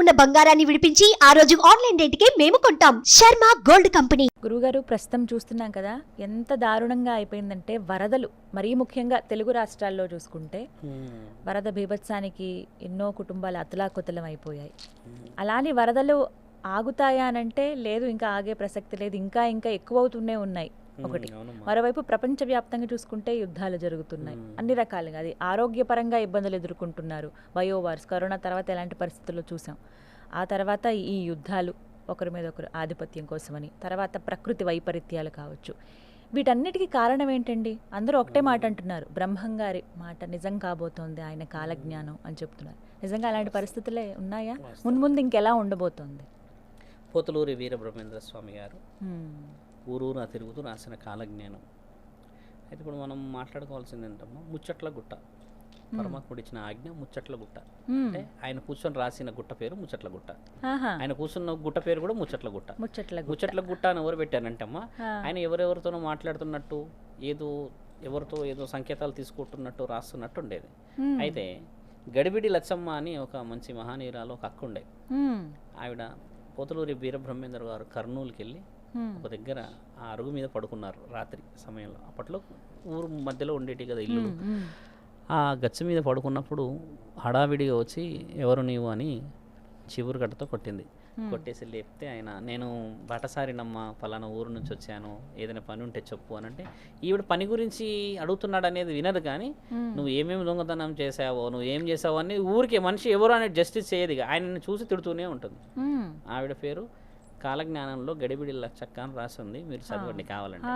ఉన్న బంగారాన్ని విడిపించి ఆ రోజు ఆన్లైన్ రేటుకే మేము కొంటాం. Sharma gold company. గురుగారు ప్రస్తుతం చూస్తున్నాం కదా ఎంత దారుణంగా అయిపోయిందంటే వరదలు. మరీ ముఖ్యంగా తెలుగు రాష్ట్రాల్లో చూసుకుంటే వరద బీభత్సానికి ఎన్నో కుటుంబాలు అతలాకుతలం అయిపోయాయి. అలానే వరదలు ఆగుతాయా అనంటే లేదు ఇంకా ఆగే ప్రసక్తి లేదు ఇంకా ఇంకా ఎక్కువ అవుతూనే ఉన్నాయి. ఒకటి. మరోవైపు ప్రపంచవ్యాప్తంగా చూసుకుంటే యుద్ధాలు జరుగుతున్నాయి. అన్ని రకాలుగా అది ఆరోగ్యపరంగా ఇబ్బందులు ఎదుర్కొంటున్నారు. బయోవార్స్ కరోనా తర్వాత ఎలాంటి పరిస్థితుల్లో చూసాం. ఆ తర్వాత ఈ యుద్ధాలు ఒకరి మీద ఒకరు ఆధిపత్యం కోసమని తర్వాత ప్రకృతి వైపరీత్యాలు కావచ్చు. వీటన్నిటికీ కారణం ఏంటండి? అందరూ ఒకటే మాట అంటున్నారు. బ్రహ్మంగారి మాట నిజం కాబోతోంది ఆయన కాలజ్ఞానం అని చెప్తున్నారు. నిజంగా అలాంటి పరిస్థితులే ఉన్నాయా? మున్ముందు ఇంకెలా ఉండబోతోంది? పోతులూరి వీరబ్రహ్మేంద్ర స్వామి గారు. ఊరూరా తిరుగుతూ రాసిన కాలజ్ఞానం అయితే ఇప్పుడు మనం మాట్లాడుకోవాల్సింది ఏంటమ్మా ముచ్చట్ల గుట్ట పరమాత్ముడు ఇచ్చిన ఆజ్ఞ ముచ్చట్ల గుట్ట. అంటే ఆయన కూర్చొని రాసిన గుట్ట పేరు ముచ్చట్ల గుట్ట. ఆయన కూర్చున్న గుట్ట పేరు కూడా ముచ్చట్ల గుట్ట ముచ్చట్ల గుట్ట. ముచ్చట్ల గుట్ట అని ఎవరు పెట్టానంటమ్మా ఆ. ఆయన ఎవరెవరితోనో మాట్లాడుతున్నట్టు ఏదో ఎవరితో ఏదో సంకేతాలు తీసుకుంటున్నట్టు రాస్తున్నట్టు ఉండేది. అయితే గడిబిడి లచ్చమ్మ అని ఒక మంచి మహానీరాలు ఒక అక్క ఉండే. ఆవిడ పోతులూరి వీరబ్రహ్మేంద్ర గారు కర్నూలుకి వెళ్ళి. ఒక దగ్గర ఆ అరుగు మీద పడుకున్నారు రాత్రి సమయంలో. అప్పట్లో ఊరు మధ్యలో ఉండేటి కదా ఇల్లు. ఆ గచ్చ మీద పడుకున్నప్పుడు హడావిడిగా వచ్చి ఎవరు నీవు అని చివురు గడ్డతో కొట్టింది. కొట్టేసి లేపితే ఆయన నేను బాటసారినమ్మ పలానా ఊరు నుంచి వచ్చాను. ఏదైనా పని ఉంటే చెప్పు అని అంటే ఈవిడ పని గురించి అడుగుతున్నాడు అనేది వినదు కానీ. నువ్వు ఏమేమి దొంగతనం చేసావో నువ్వు ఏం చేసావో అని ఊరికే మనిషి ఎవరు అనేది జస్టిస్ చేయదు ఇక. ఆయనని చూసి తిడుతూనే ఉంటుంది. ఆవిడ పేరు కాలజ్ఞానంలో గడిబిడి లచ్చక్క అని రాసి ఉంది మీరు చదవండి కావాలంటే.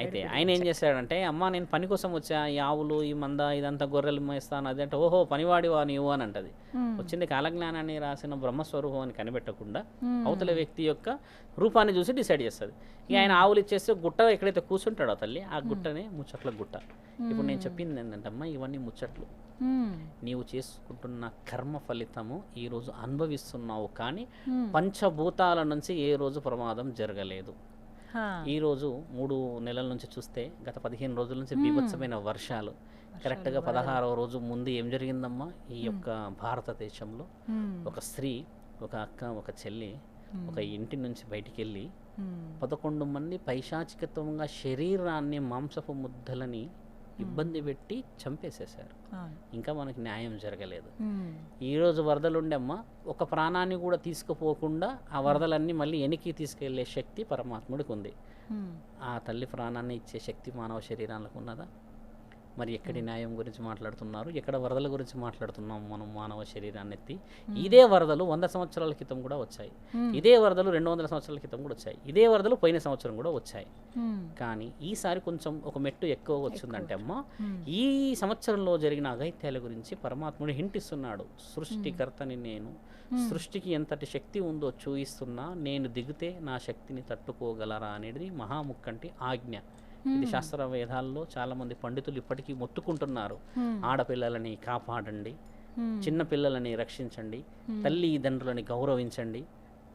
అయితే ఆయన ఏం చేశాడంటే అమ్మ నేను పని కోసం వచ్చా ఈ ఆవులు ఈ మంద ఇదంతా గొర్రెలు మేస్తాను అది అంటే ఓహో పనివాడివా నీవు అని అంటది. వచ్చింది కాలజ్ఞానాన్ని రాసిన బ్రహ్మస్వరూపం అని కనిపెట్టకుండా. అవతల వ్యక్తి యొక్క రూపాన్ని చూసి డిసైడ్ చేస్తుంది ఇక ఆయన ఆవులు ఇచ్చేస్తే గుట్ట ఎక్కడైతే కూర్చుంటాడో తల్లి ఆ గుట్టనే ముచ్చట్ల గుట్ట ఇప్పుడు నేను చెప్పింది ఏంటంటే అమ్మ ఇవన్నీ ముచ్చట్లు. నీవు చేసుకుంటున్న కర్మ ఫలితము ఈరోజు అనుభవిస్తున్నావు కానీ. పంచభూతాల నుంచి ఏ రోజు ప్రమాదం జరగలేదు హా. ఈ రోజు మూడు నెలల నుంచి చూస్తే గత పదిహేను రోజుల నుంచి బీభత్సమైన వర్షాలు కరెక్ట్గా పదహారవ రోజు ముందు ఏం జరిగిందమ్మా ఈ యొక్క భారతదేశంలో. ఒక స్త్రీ ఒక అక్క ఒక చెల్లి. ఒక ఇంటి నుంచి బయటికి వెళ్ళి. పదకొండు మంది పైశాచికత్వంగా శరీరాన్ని మాంసపు ముద్దలని ఇబ్బంది పెట్టి చంపేసేశారు. ఇంకా మనకి న్యాయం జరగలేదు. ఈరోజు వరదలు ఉండమ్మా ఒక ప్రాణాన్ని కూడా తీసుకుపోకుండా ఆ వరదలన్నీ మళ్ళీ వెనక్కి తీసుకెళ్ళే శక్తి పరమాత్ముడికి ఉంది. ఆ తల్లి ప్రాణాన్ని ఇచ్చే శక్తి మానవ శరీరానికి ఉన్నదా మరి ఎక్కడి న్యాయం గురించి మాట్లాడుతున్నారు ఎక్కడ వరదల గురించి మాట్లాడుతున్నాం మనం మానవ శరీరాన్ని ఎత్తి ఇదే వరదలు వంద సంవత్సరాల క్రితం కూడా వచ్చాయి. ఇదే వరదలు రెండు వందల సంవత్సరాల క్రితం కూడా వచ్చాయి. ఇదే వరదలు పోయిన సంవత్సరం కూడా వచ్చాయి. కానీ ఈసారి కొంచెం ఒక మెట్టు ఎక్కువ వచ్చిందంటే అమ్మ మ్మ్. ఈ సంవత్సరంలో జరిగిన అఘైత్యాల గురించి పరమాత్ముడు హింటిస్తున్నాడు. సృష్టికర్తని నేను సృష్టికి ఎంతటి శక్తి ఉందో చూయిస్తున్నా నేను దిగితే నా శక్తిని తట్టుకోగలరా అనేది మహాముక్కంటి ఆజ్ఞ. ఇది శాస్త్ర వేదాల్లో చాలా మంది పండితులు ఇప్పటికీ మొత్తుకుంటున్నారు. ఆడపిల్లలని కాపాడండి. చిన్న పిల్లలని రక్షించండి. తల్లి తండ్రులని గౌరవించండి.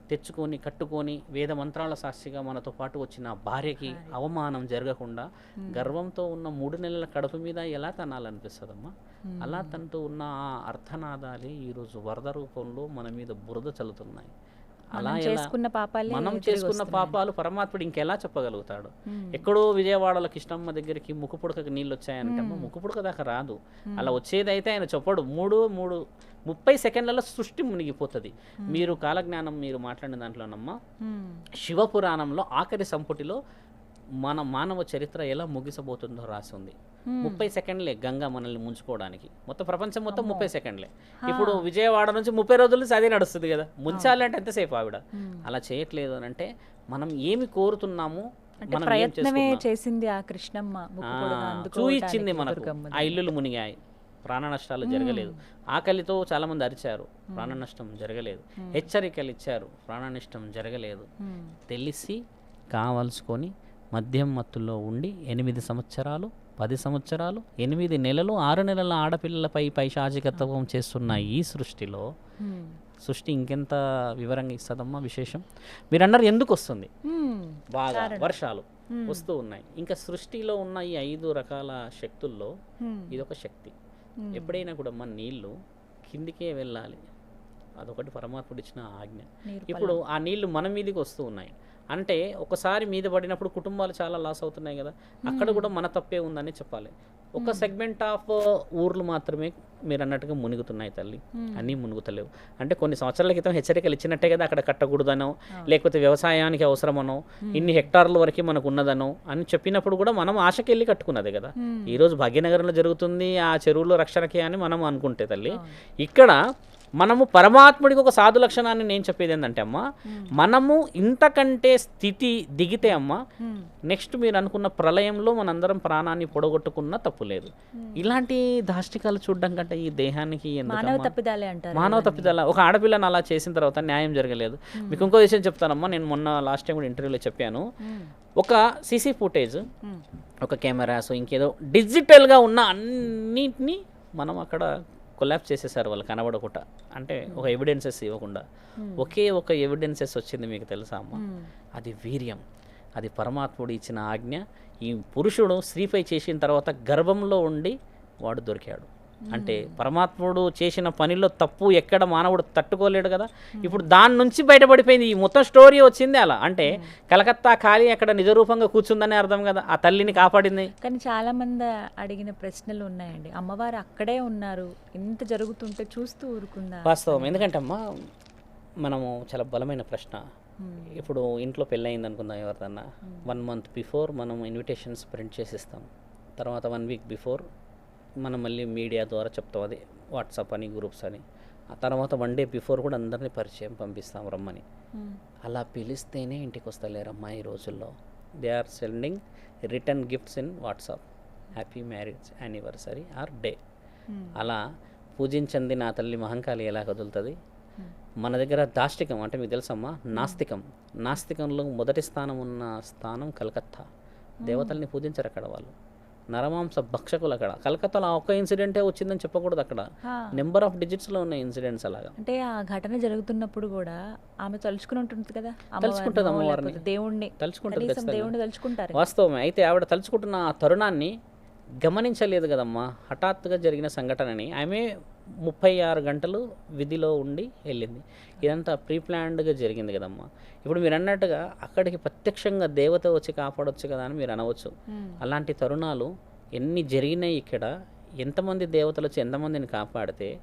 తెచ్చుకొని కట్టుకొని వేద మంత్రాల సాక్షిగా మనతో పాటు వచ్చిన భార్యకి అవమానం జరగకుండా గర్వంతో ఉన్న మూడు నెలల కడుపు మీద ఎలా తనాలనిపిస్తుందమ్మా? అలా తనతో ఉన్న ఆ అర్థనాదాలే ఈరోజు వరద రూపంలో మన మీద బురద చల్లుతున్నాయి. అలా చేసుకున్న పాపాలే మనం చేసుకున్న. పాపాలు పరమాత్ముడు ఇంకెలా చెప్పగలుగుతాడు. ఎక్కడో విజయవాడలో కృష్ణమ్మ దగ్గరికి ముక్కుపుడకకి నీళ్ళు వచ్చాయంటే అమ్మ ముక్కుపుడక దాకా రాదు అలా వచ్చేది అయితే ఆయన చెప్పడు. మూడు మూడు ముప్పై సెకండ్లలో సృష్టి మునిగిపోతుంది. మీరు కాలజ్ఞానం మీరు మాట్లాడిన దాంట్లోనమ్మా మ్మ్. శివపురాణంలో ఆఖరి సంపుటిలో మన మానవ చరిత్ర ఎలా ముగిసబోతుందో రాసి ఉంది ముప్పై సెకండ్లే గంగా మనల్ని ముంచుకోవడానికి. మొత్తం ప్రపంచం మొత్తం ముప్పై సెకండ్లే. ఇప్పుడు విజయవాడ నుంచి ముప్పై రోజుల నుంచి అదే నడుస్తుంది కదా. ముంచాలి అంటే ఎంతసేపు ఆవిడ? అలా చేయట్లేదు అని అంటే మనం ఏమి కోరుతున్నాము ప్రయత్నమే? చేసింది ఆ కృష్ణమ్మ అందుకోవటానికి మనకు. ఆ ఇల్లులు మునిగాయి. ప్రాణ నష్టాలు జరగలేదు. ఆకలితో చాలా మంది అరిచారు ప్రాణ నష్టం జరగలేదు. హెచ్చరికలు ఇచ్చారు. ప్రాణ నష్టం జరగలేదు. తెలిసి కావలసుకొని మద్యం మత్తులో ఉండి ఎనిమిది సంవత్సరాలు పది సంవత్సరాలు ఎనిమిది నెలలు ఆరు నెలల ఆడపిల్లలపై పైశాచికత్వం చేస్తున్న ఈ సృష్టిలో. సృష్టి ఇంకెంత వివరంగా ఇస్తుందమ్మా విశేషం? మీరు అన్నారు ఎందుకు వస్తుంది. బాగా వర్షాలు వస్తూ ఉన్నాయి. ఇంకా సృష్టిలో ఉన్న ఈ ఐదు రకాల శక్తుల్లో. ఇదొక శక్తి. ఎప్పుడైనా కూడా మన నీళ్ళు కిందికే వెళ్ళాలి. అదొకటి పరమాత్ముడు ఇచ్చిన ఆజ్ఞ ఇప్పుడు ఆ నీళ్ళు మన మీదకి వస్తూ ఉన్నాయి. అంటే ఒకసారి మీద పడినప్పుడు కుటుంబాలు చాలా లాస్ అవుతున్నాయి కదా. అక్కడ కూడా మన తప్పే ఉందని చెప్పాలి. ఒక సెగ్మెంట్ ఆఫ్ ఊర్లు మాత్రమే మీరు అన్నట్టుగా మునుగుతున్నాయి తల్లి. అన్నీ మునుగుతలేవు. అంటే కొన్ని సంవత్సరాల క్రితం హెచ్చరికలు ఇచ్చినట్టే కదా అక్కడ కట్టకూడదనో లేకపోతే వ్యవసాయానికి అవసరమనో ఇన్ని హెక్టార్ల వరకు మనకు ఉన్నదనో అని చెప్పినప్పుడు కూడా మనం ఆశకి వెళ్ళి కట్టుకున్నదే కదా. ఈరోజు భాగ్యనగరంలో జరుగుతుంది ఆ చెరువులో రక్షణకి అని మనం అనుకుంటే తల్లి. ఇక్కడ మనము పరమాత్ముడికి ఒక సాధు లక్షణాన్ని నేను చెప్పేది ఏంటంటే అమ్మ మనము ఇంతకంటే స్థితి దిగితే అమ్మ నెక్స్ట్ మీరు అనుకున్న ప్రళయంలో మనందరం ప్రాణాన్ని పొడగొట్టుకున్నా తప్పు లేదు. ఇలాంటి దాష్టికాలు చూడడం కంటే ఈ దేహానికి మానవ ఎందుకమ్మా? తప్పిదాలే అంటారు. మానవ తప్పిదల ఒక ఆడపిల్లని అలా చేసిన తర్వాత న్యాయం జరగలేదు. మీకు ఇంకో విషయం చెప్తానమ్మా నేను మొన్న లాస్ట్ టైం కూడా ఇంటర్వ్యూలో చెప్పాను. ఒక సీసీ ఫుటేజ్ ఒక కెమెరాస్ ఇంకేదో డిజిటల్గా ఉన్న అన్నిటినీ మనం అక్కడ కొలాప్స్ చేసేసారు వాళ్ళు కనబడకుండా. అంటే ఒక ఎవిడెన్సెస్ ఇవ్వకుండా. ఒకే ఒక ఎవిడెన్సెస్ వచ్చింది మీకు తెలుసా అమ్మ? అది వీర్యం. అది పరమాత్ముడు ఇచ్చిన ఆజ్ఞ. ఈ పురుషుడు స్త్రీపై చేసిన తర్వాత గర్భంలో ఉండి వాడు దొరికాడు. అంటే పరమాత్ముడు చేసిన పనిలో తప్పు ఎక్కడ మానవుడు తట్టుకోలేడు కదా. ఇప్పుడు దాని నుంచి బయటపడిపోయింది ఈ మొత్తం స్టోరీ వచ్చింది అలా. అంటే కలకత్తా ఖాళీ అక్కడ నిజరూపంగా కూర్చుందని అర్థం కదా. ఆ తల్లిని కాపాడింది. కానీ చాలా మంది అడిగిన ప్రశ్నలు ఉన్నాయండి. అమ్మవారు అక్కడే ఉన్నారు. ఇంత జరుగుతుంటే చూస్తూ ఊరుకుందా? వాస్తవం. ఎందుకంటే అమ్మా మనము చాలా బలమైన ప్రశ్న. ఇప్పుడు ఇంట్లో పెళ్ళయింది అనుకుందాం ఎవరిదన్నా. వన్ మంత్ బిఫోర్ మనం ఇన్విటేషన్స్ ప్రింట్ చేసిస్తాం. తర్వాత వన్ వీక్ బిఫోర్ మనం మళ్ళీ మీడియా ద్వారా చెప్తాం. అది వాట్సాప్ అని గ్రూప్స్ అని. ఆ తర్వాత వన్ డే బిఫోర్ కూడా అందరినీ పరిచయం పంపిస్తాం రమ్మని. అలా పిలిస్తేనే ఇంటికి వస్తలేరమ్మా ఈ రోజుల్లో. They are sending return gifts in WhatsApp. Happy marriage anniversary or day అలా పూజించింది నా తల్లి మహంకాళి ఎలా కదులుతుంది? మన దగ్గర దాష్టికం అంటే మీకు తెలుసమ్మా? నాస్తికం. నాస్తికంలో మొదటి స్థానం ఉన్న స్థానం కలకత్తా. దేవతల్ని పూజించరు అక్కడ వాళ్ళు. నరమాంస భక్షకులు అక్కడ. కలకత్తాలో ఆ ఒక్క ఇన్సిడెంటే వచ్చిందని చెప్పకూడదు అక్కడ. నెంబర్ ఆఫ్ డిజిట్స్లో ఉన్న ఇన్సిడెంట్స్ అలాగా. అంటే ఆ ఘటన జరుగుతున్నప్పుడు కూడా ఆమె తలుచుకుని ఉంటుంది కదా? తలుచుకుంటుంది అమ్మవారినో, దేవుణ్ణి. తలుచుకుంటుంది. దేవుణ్ణి తలుచుకుంటారు. వాస్తవమే. అయితే ఆవిడ తలుచుకుంటున్న ఆ తరుణాన్ని గమనించలేదు కదమ్మా హఠాత్తుగా జరిగిన సంఘటనని. ఆమె ముప్పై ఆరు గంటలు విధిలో ఉండి వెళ్ళింది. ఇదంతా ప్రీ ప్లాన్డ్గా జరిగింది కదమ్మా. ఇప్పుడు మీరు అన్నట్టుగా అక్కడికి ప్రత్యక్షంగా దేవత వచ్చి కాపాడొచ్చు కదా అని మీరు అనవచ్చు. అలాంటి తరుణాలు ఎన్ని జరిగినాయి ఇక్కడ? ఎంతమంది దేవతలు వచ్చి ఎంతమందిని కాపాడితే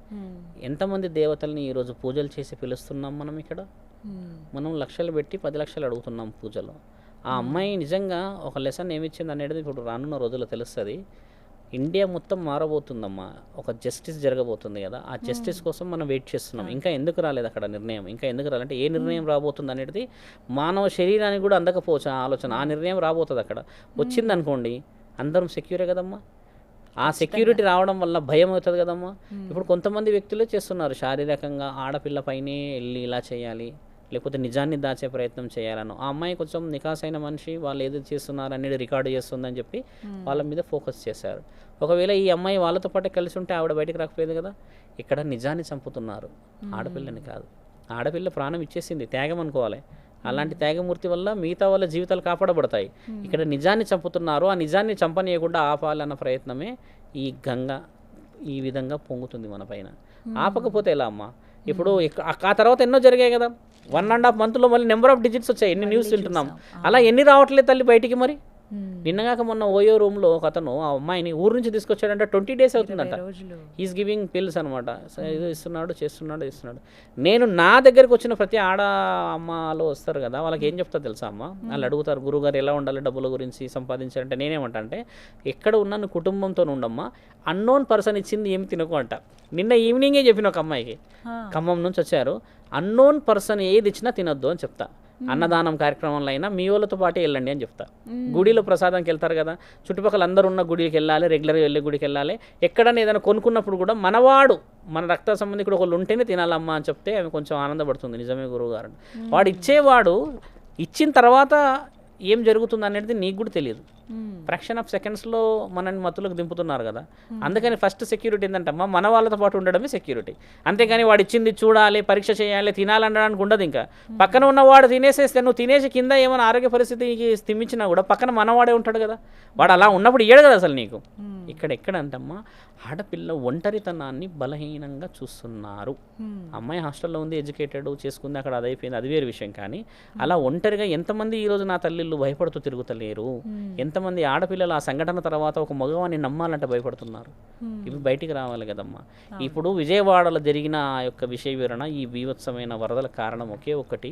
ఎంతమంది దేవతల్ని ఈరోజు పూజలు చేసి పిలుస్తున్నాం మనం ఇక్కడ? మనం లక్షలు పెట్టి పది లక్షలు అడుగుతున్నాం పూజలో. ఆ అమ్మాయి నిజంగా ఒక లెసన్ ఏమిచ్చింది అనేది ఇప్పుడు రానున్న రోజుల్లో తెలుస్తుంది. ఇండియా మొత్తం మారబోతుందమ్మా. ఒక జస్టిస్ జరగబోతుంది కదా. ఆ జస్టిస్ కోసం మనం వెయిట్ చేస్తున్నాం. ఇంకా ఎందుకు రాలేదు అక్కడ నిర్ణయం? ఇంకా ఎందుకు రాలంటే ఏ నిర్ణయం రాబోతుంది అనేది మానవ శరీరానికి కూడా అందకపోవచ్చు ఆ ఆలోచన. ఆ నిర్ణయం రాబోతుంది అక్కడ. వచ్చింది అనుకోండి అందరం సెక్యూరే కదమ్మా? ఆ సెక్యూరిటీ రావడం వల్ల భయం అవుతుంది కదమ్మా. ఇప్పుడు కొంతమంది వ్యక్తులే చేస్తున్నారు. శారీరకంగా ఆడపిల్ల పైనే వెళ్ళి ఇలా చేయాలి. లేకపోతే నిజాన్ని దాచే ప్రయత్నం చేయాలను. ఆ అమ్మాయి కొంచెం నికాసైన మనిషి వాళ్ళు ఏది చేస్తున్నారు అనేది రికార్డు చేస్తుందని చెప్పి వాళ్ళ మీద ఫోకస్ చేశారు. ఒకవేళ ఈ అమ్మాయి వాళ్ళతో పాటు కలిసి ఉంటే ఆవిడ బయటికి రాకపోయేది కదా? ఇక్కడ నిజాన్ని చంపుతున్నారు. ఆడపిల్లని కాదు. ఆడపిల్ల ప్రాణం ఇచ్చేసింది త్యాగం అనుకోవాలి. అలాంటి త్యాగమూర్తి వల్ల మిగతా వాళ్ళ జీవితాలు కాపాడబడతాయి. ఇక్కడ నిజాన్ని చంపుతున్నారు ఆ నిజాన్ని చంపనీయకుండా ఆపాలన్న ప్రయత్నమే ఈ గంగ ఈ విధంగా పొంగుతుంది మన పైన. ఆపకపోతే ఎలా అమ్మా? ఇప్పుడు ఆ తర్వాత ఎన్నో జరిగాయి కదా? వన్ అండ్ హాఫ్ మంత్లో మళ్ళీ నెంబర్ ఆఫ్ డిజిట్స్ వచ్చాయి. ఎన్ని న్యూస్ వింటున్నాం. అలా ఎన్ని రావట్లేదు తల్లి బయటికి మరి? నిన్నగాక మొన్న ఓయో రూమ్లో ఒక అతను ఆ అమ్మాయిని ఊరు నుంచి తీసుకొచ్చాడంటే ట్వంటీ డేస్ అవుతుందంట. ఈజ్ గివింగ్ పిల్స్ అనమాట ఇది ఇస్తున్నాడు చేస్తున్నాడు ఇస్తున్నాడు నేను నా దగ్గరికి వచ్చిన ప్రతి ఆడ అమ్మలో వస్తారు కదా వాళ్ళకి ఏం చెప్తా తెలుసా అమ్మ? వాళ్ళు అడుగుతారు గురుగారు ఎలా ఉండాలి డబ్బుల గురించి సంపాదించాలంటే? నేనేమంటా అంటే ఎక్కడ ఉన్నాను కుటుంబంతో ఉండమ్మా అన్నోన్ పర్సన్ ఇచ్చింది ఏమి తినకు అంట. నిన్న ఈవినింగే చెప్పిన ఒక అమ్మాయికి. ఖమ్మం నుంచి వచ్చారు అన్నోన్ పర్సన్ ఏది ఇచ్చినా తినొద్దు అని చెప్తా. అన్నదానం కార్యక్రమంలో అయినా మీ వాళ్ళతో పాటు వెళ్ళండి అని చెప్తా. గుడిలో ప్రసాదంకి వెళ్తారు కదా చుట్టుపక్కల అందరూ ఉన్న గుడికి వెళ్ళాలి రెగ్యులర్గా వెళ్ళే గుడికి వెళ్ళాలి. ఎక్కడైనా ఏదైనా కొనుక్కున్నప్పుడు కూడా మనవాడు మన రక్త సంబంధికుడు ఒకళ్ళు ఉంటేనే తినాలమ్మా అని చెప్తే ఆమె కొంచెం ఆనందపడుతుంది. నిజమే గురువు గారు. వాడు ఇచ్చేవాడు ఇచ్చిన తర్వాత ఏం జరుగుతుంది అనేది నీకు కూడా తెలియదు. ఫ్రాక్షన్ ఆఫ్ సెకండ్స్లో మనని మత్తులకు దింపుతున్నారు కదా. అందుకని ఫస్ట్ సెక్యూరిటీ ఏంటంటమ్మా మన వాళ్ళతో పాటు ఉండడమే సెక్యూరిటీ. అంతేగాని వాడు ఇచ్చింది చూడాలి పరీక్ష చేయాలి తినాలనడానికి ఉండదు ఇంకా. పక్కన ఉన్నవాడు తినేసేస్తే నువ్వు తినేసి కింద ఏమైనా ఆరోగ్య పరిస్థితికి స్థిమించినా కూడా పక్కన మనవాడే ఉంటాడు కదా. వాడు అలా ఉన్నప్పుడు ఇయ్యడు కదా అసలు నీకు. ఇక్కడ ఎక్కడ అంటమ్మా ఆడపిల్ల ఒంటరితనాన్ని బలహీనంగా చూస్తున్నారు. అమ్మాయి హాస్టల్లో ఉంది ఎడ్యుకేటెడ్ చేసుకుంది అక్కడ అది అయిపోయింది అది వేరే విషయం కానీ అలా ఒంటరిగా ఎంతమంది ఈరోజు నా తల్లిళ్ళు భయపడుతూ తిరుగుతలేరు? ఎంతమంది ఆడపిల్లలు ఆ సంఘటన తర్వాత ఒక మగవాన్ని నమ్మాలంటే భయపడుతున్నారు. ఇవి బయటికి రావాలి కదమ్మా. ఇప్పుడు విజయవాడలో జరిగిన ఆ యొక్క విషయ వివరణ ఈ బీభత్సమైన వరదల కారణం ఒకే ఒకటి.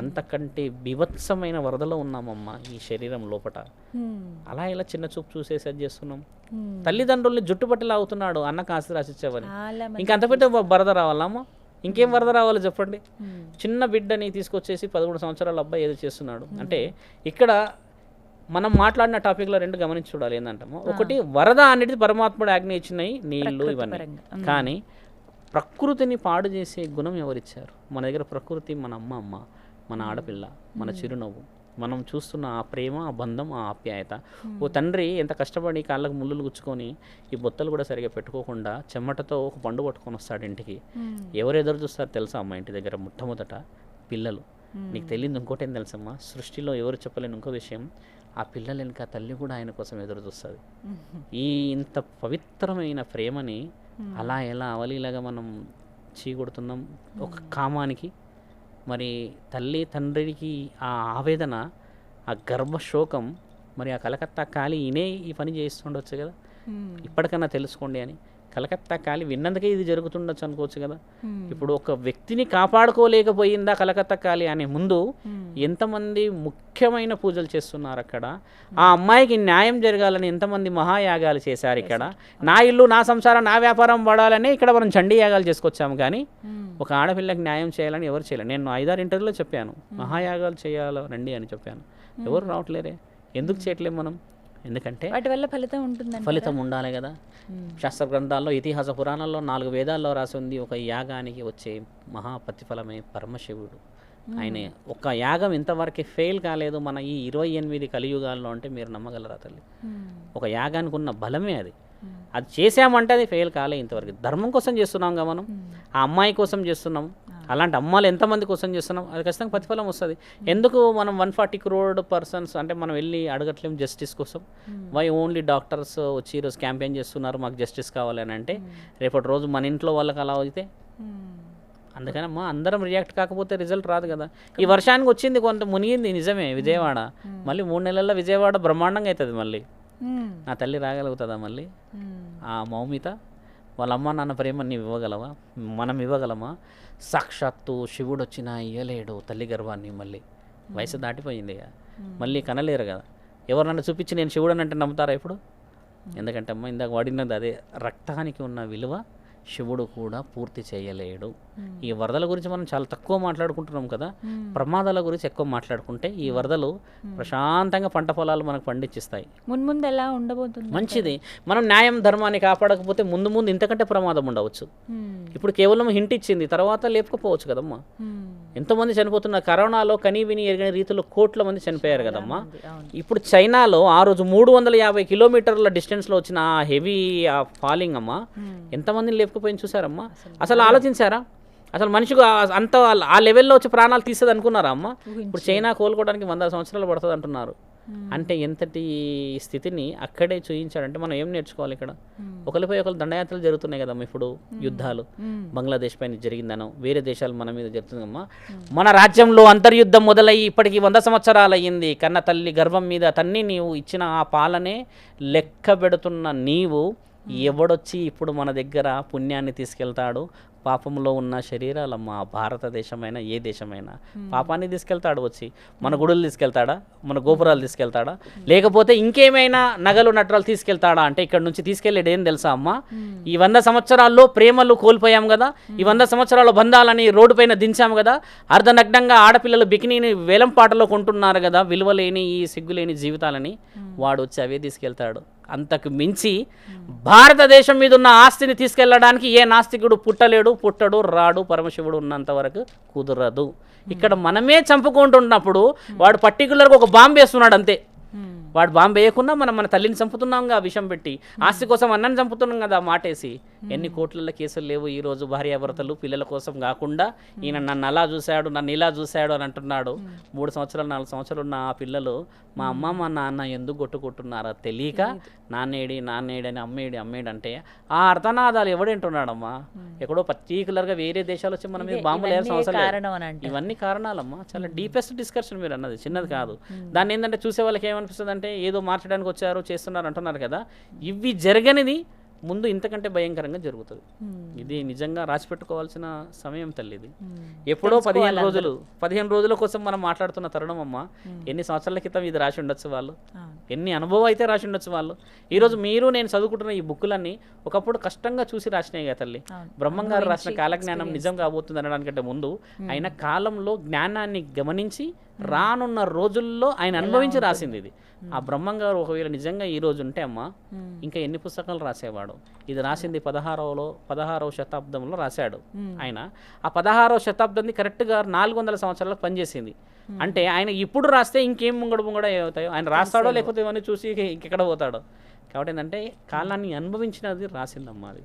అంతకంటే బీభత్సమైన వరదలో ఉన్నామమ్మా ఈ శరీరం లోపట. అలా ఇలా చిన్న చూపు చూసేసి చేస్తున్నాం. తల్లిదండ్రుల్ని జుట్టుపట్టి లాగుతున్నాడు అన్న కాసి రాసిచ్చేవని ఇంకా అంత పెద్ద వరద రావాలమ్మా ఇంకేం వరద రావాలో చెప్పండి. చిన్న బిడ్డని తీసుకొచ్చేసి పదమూడు సంవత్సరాల అబ్బాయి ఏదో చేస్తున్నాడు. అంటే ఇక్కడ మనం మాట్లాడిన టాపిక్లో రెండు గమనించి చూడాలి ఏంటంటామో ఒకటి వరద అనేది పరమాత్ముడు ఆజ్ఞ ఇచ్చినాయి నీళ్ళు ఇవన్నీ. కానీ ప్రకృతిని పాడు చేసే గుణం ఎవరిచ్చారు? మన దగ్గర ప్రకృతి మన అమ్మ అమ్మ మన ఆడపిల్ల మన చిరునవ్వు. మనం చూస్తున్న ఆ ప్రేమ ఆ బంధం ఆ ఆప్యాయత. ఓ తండ్రి ఎంత కష్టపడి కాళ్ళకు ముళ్ళులు గుచ్చుకొని ఈ బొత్తలు కూడా సరిగా పెట్టుకోకుండా చెమటతో ఒక పండు పట్టుకొని వస్తాడు ఇంటికి. ఎవరు ఎదురు చూస్తారు తెలుసా అమ్మ ఇంటి దగ్గర మొట్టమొదట? పిల్లలు. నీకు తెలియదు ఇంకోటి ఏం తెలుసమ్మా? సృష్టిలో ఎవరు చెప్పలేని ఇంకో విషయం. ఆ పిల్లలు వెనుక తల్లి కూడా ఆయన కోసం ఎదురు చూస్తుంది ఈ ఇంత పవిత్రమైన ప్రేమని అలా ఎలా అవలీలాగా మనం చీకొడుతున్నాం ఒక కామానికి? మరి తల్లి తండ్రికి ఆ ఆవేదన ఆ గర్భశోకం మరి ఆ కలకత్తా కాలి ఈయనే ఈ పని చేస్తుండొచ్చు కదా? ఇప్పటికన్నా తెలుసుకోండి అని. కలకత్తా కాలి విన్నందుకే ఇది జరుగుతుండొచ్చు అనుకోవచ్చు కదా. ఇప్పుడు ఒక వ్యక్తిని కాపాడుకోలేకపోయిందా కలకత్తా కాలి అనే ముందు ఎంతమంది ముఖ్యమైన పూజలు చేస్తున్నారు అక్కడ? ఆ అమ్మాయికి న్యాయం జరగాలని ఎంతమంది మహాయాగాలు చేశారు ఇక్కడ? నా ఇల్లు నా సంసారం నా వ్యాపారం పడాలని ఇక్కడ మనం చండీ యాగాలు చేసుకొచ్చాము కానీ ఒక ఆడపిల్లకి న్యాయం చేయాలని ఎవరు చేయలేరు నేను ఐదారు ఇంటర్వ్యూలో చెప్పాను. మహాయాగాలు చేయాలి రండి అని చెప్పాను. ఎవరు రావట్లేరే ఎందుకు చేయట్లేము మనం? ఎందుకంటే వాటి వల్ల ఫలితం ఉంటుందండి ఫలితం ఉండాలి కదా. శాస్త్ర గ్రంథాల్లో ఇతిహాస పురాణాల్లో నాలుగు వేదాల్లో రాసి ఉంది ఒక యాగానికి వచ్చే మహా ప్రతిఫలమే పరమశివుడు ఆయన ఒక యాగం ఇంతవరకు ఫెయిల్ కాలేదు మన ఈ ఇరవై ఎనిమిది కలియుగాల్లో అంటే మీరు నమ్మగలరా తల్లి? ఒక యాగానికి ఉన్న బలమే అది. అది చేసామంటే అది ఫెయిల్ కాలే ఇంతవరకు. ధర్మం కోసం చేస్తున్నాం కదా మనం. ఆ అమ్మాయి కోసం చేస్తున్నాం. అలాంటి అమ్మాయిలు ఎంతమంది కోసం చేస్తున్నాం? అది ఖచ్చితంగా ప్రతిఫలం వస్తుంది. ఎందుకు మనం వన్ ఫార్టీ క్రోడ్ పర్సన్స్ అంటే మనం వెళ్ళి అడగట్లేం జస్టిస్ కోసం? వై ఓన్లీ డాక్టర్స్ వచ్చి ఈరోజు క్యాంపెయిన్ చేస్తున్నారు మాకు జస్టిస్ కావాలి అని అంటే రేపటి రోజు మన ఇంట్లో వాళ్ళకి అలా అయితే? అందుకని అమ్మా అందరం రియాక్ట్ కాకపోతే రిజల్ట్ రాదు కదా. ఈ వర్షానికి వచ్చింది కొంత మునిగింది నిజమే విజయవాడ. మళ్ళీ మూడు నెలల్లో విజయవాడ బ్రహ్మాండంగా అవుతుంది మళ్ళీ. నా తల్లి రాగలుగుతుందా మళ్ళీ? ఆ మౌమిత వాళ్ళ అమ్మ నాన్న ప్రేమ నీవు ఇవ్వగలవా? మనం ఇవ్వగలమా? సాక్షాత్తు శివుడు వచ్చినా ఇయ్యలేడు తల్లి గర్భాన్ని మళ్ళీ. వయసు దాటిపోయింది. మళ్ళీ కనలేరు కదా. ఎవరు నన్ను చూపించి నేను శివుడు అంటే నమ్ముతారా ఇప్పుడు? ఎందుకంటే అమ్మ ఇందాక వాడినది అదే రక్తానికి ఉన్న విలువ శివుడు కూడా పూర్తి చేయలేడు. ఈ వరదల గురించి మనం చాలా తక్కువ మాట్లాడుకుంటున్నాం కదా. ప్రమాదాల గురించి ఎక్కువ మాట్లాడుకుంటే ఈ వరదలు ప్రశాంతంగా పంట పొలాలు మనకు పండించిస్తాయి. మున్ముందు ఎలా ఉండబోతుంది? మంచిది. మనం న్యాయం ధర్మాన్ని కాపాడకపోతే ముందు ముందు ఇంతకంటే ప్రమాదం ఉండవచ్చు. ఇప్పుడు కేవలం హింట్ ఇచ్చింది తర్వాత లేపకపోవచ్చు కదమ్మా. ఎంతోమంది చనిపోతున్నారు కరోనాలో కనీ విని ఎరిగిన రీతిలో కోట్ల మంది చనిపోయారు కదమ్మా. ఇప్పుడు చైనాలో ఆ రోజు మూడు వందల యాభై కిలోమీటర్ల డిస్టెన్స్లో వచ్చిన ఆ హెవీ ఆ ఫాలింగ్ అమ్మా. ఎంతమందిని లేపుకుపోయింది చూసారమ్మా? అసలు ఆలోచించారా? అసలు మనిషికి అంత ఆ లెవెల్లో వచ్చి ప్రాణాలు తీస్తుంది అనుకున్నారా అమ్మా? ఇప్పుడు చైనా కోలుకోవడానికి వంద సంవత్సరాలు పడుతుంది అంటున్నారు. అంటే ఎంతటి స్థితిని అక్కడే చూయించాడంటే మనం ఏం నేర్చుకోవాలి ఇక్కడ? ఒకరిపై ఒకరు దండయాత్రలు జరుగుతున్నాయి కదమ్మా ఇప్పుడు యుద్ధాలు. బంగ్లాదేశ్ పైన జరిగిందనో వేరే దేశాలు మన మీద జరుగుతుందమ్మా మన రాజ్యంలో అంతర్యుద్ధం మొదలయ్యి ఇప్పటికి వంద సంవత్సరాలు అయ్యింది కన్న తల్లి గర్భం మీద తన్ని నీవు ఇచ్చిన ఆ పాలనే లెక్క పెడుతున్న నీవు ఎవడొచ్చి ఇప్పుడు మన దగ్గర పుణ్యాన్ని తీసుకెళ్తాడు? పాపంలో ఉన్న శరీరాలమ్మ భారతదేశమైనా ఏ దేశమైనా పాపాన్ని తీసుకెళ్తాడు వచ్చి. మన గుడులు తీసుకెళ్తాడా? మన గోపురాలు తీసుకెళ్తాడా? లేకపోతే ఇంకేమైనా నగలు నట్రాలు తీసుకెళ్తాడా? అంటే ఇక్కడ నుంచి తీసుకెళ్ళేది ఏం తెలుసా అమ్మ? ఈ వంద సంవత్సరాల్లో ప్రేమలు కోల్పోయాం కదా? ఈ వంద సంవత్సరాల బంధాలని రోడ్డు పైన దించాము కదా? అర్ధనగ్నంగా ఆడపిల్లలు బికినీని వేలం పాటలో కొంటున్నారు కదా? విలువలేని ఈ సిగ్గులేని జీవితాలని వాడు వచ్చి అవే తీసుకెళ్తాడు. అంతకు మించి భారతదేశం మీద ఉన్న ఆస్తిని తీసుకెళ్ళడానికి ఏ నాస్తికుడు పుట్టలేడు పుట్టడు రాడు పరమశివుడు ఉన్నంత వరకు కుదరదు. ఇక్కడ మనమే చంపుకుంటున్నప్పుడు వాడు పర్టికులర్గా ఒక బాంబు వేస్తున్నాడు అంతే. వాడు బాంబు వేయకుండా మనం మన తల్లిని చంపుతున్నాం ఆ విషయం పెట్టి ఆస్తి కోసం అన్నని చంపుతున్నాం కదా మాటేసి. ఎన్ని కోట్లలో కేసులు లేవు ఈ రోజు భార్యాభర్తలు పిల్లల కోసం కాకుండా. ఈయన నన్ను అలా చూశాడు నన్ను ఇలా చూశాడు అని అంటున్నాడు. మూడు సంవత్సరాలు నాలుగు సంవత్సరాలు ఉన్న ఆ పిల్లలు మా అమ్మ మా నాన్న ఎందుకు కొట్టుకుంటున్నారో తెలియక నాన్నేడి నాన్నేడి అని అమ్మేడి అమ్మేడి అంటే ఆ అర్థనాదాలు ఎవడేంటున్నాడమ్మా? ఎక్కడో పర్టికులర్గా వేరే దేశాలు వచ్చి మన మీద ఇదే- బాంబులు వేయాల్సిన ఇవన్నీ అవసరం కారణాలమ్మా. చాలా డీపెస్ట్ డిస్కషన్ మీరు అన్నది చిన్నది కాదు. దాన్ని ఏంటంటే చూసే వాళ్ళకి ఏమనిపిస్తుంది అంటే ఏదో మార్చడానికి వచ్చారు చేస్తున్నారు అంటున్నారు కదా. ఇవి జరగనిది ముందు ఇంతకంటే భయంకరంగా జరుగుతుంది. ఇది నిజంగా రాసి పెట్టుకోవాల్సిన సమయం తల్లి ఇది. ఎప్పుడో పదిహేను రోజులు పదిహేను రోజుల కోసం మనం మాట్లాడుతున్న తరుణం అమ్మ. ఎన్ని సంవత్సరాల క్రితం ఇది రాసి ఉండొచ్చు వాళ్ళు. ఎన్ని అనుభవం అయితే రాసి ఉండొచ్చు వాళ్ళు? ఈరోజు మీరు నేను చదువుకుంటున్న ఈ బుక్కులన్నీ ఒకప్పుడు కష్టంగా చూసి రాసినాయి కదా తల్లి. అవును. బ్రహ్మం గారు రాసిన కాలజ్ఞానం నిజం కాబోతుంది అనడానికంటే ముందు ఆయన కాలంలో జ్ఞానాన్ని గమనించి రానున్న రోజుల్లో ఆయన అనుభవించి రాసింది ఇది. ఆ బ్రహ్మం గారు ఒకవేళ నిజంగా ఈ రోజు ఉంటే అమ్మా మ్మ్. ఇంకా ఎన్ని పుస్తకాలు రాసేవాడు? ఇది రాసింది పదహారవలో పదహారవ శతాబ్దంలో రాశాడు. ఆయన. ఆ పదహారవ శతాబ్దంది కరెక్ట్గా నాలుగు వందల సంవత్సరాలకు పనిచేసింది. అంటే ఆయన ఇప్పుడు రాస్తే ఇంకేం ముంగడు ముంగడ ఏమవుతాయో ఆయన రాస్తాడో లేకపోతే ఇవన్నీ చూసి ఇంకెక్కడ పోతాడో? కాబట్టి ఏంటంటే కాలాన్ని అనుభవించినది రాసిందమ్మా అది.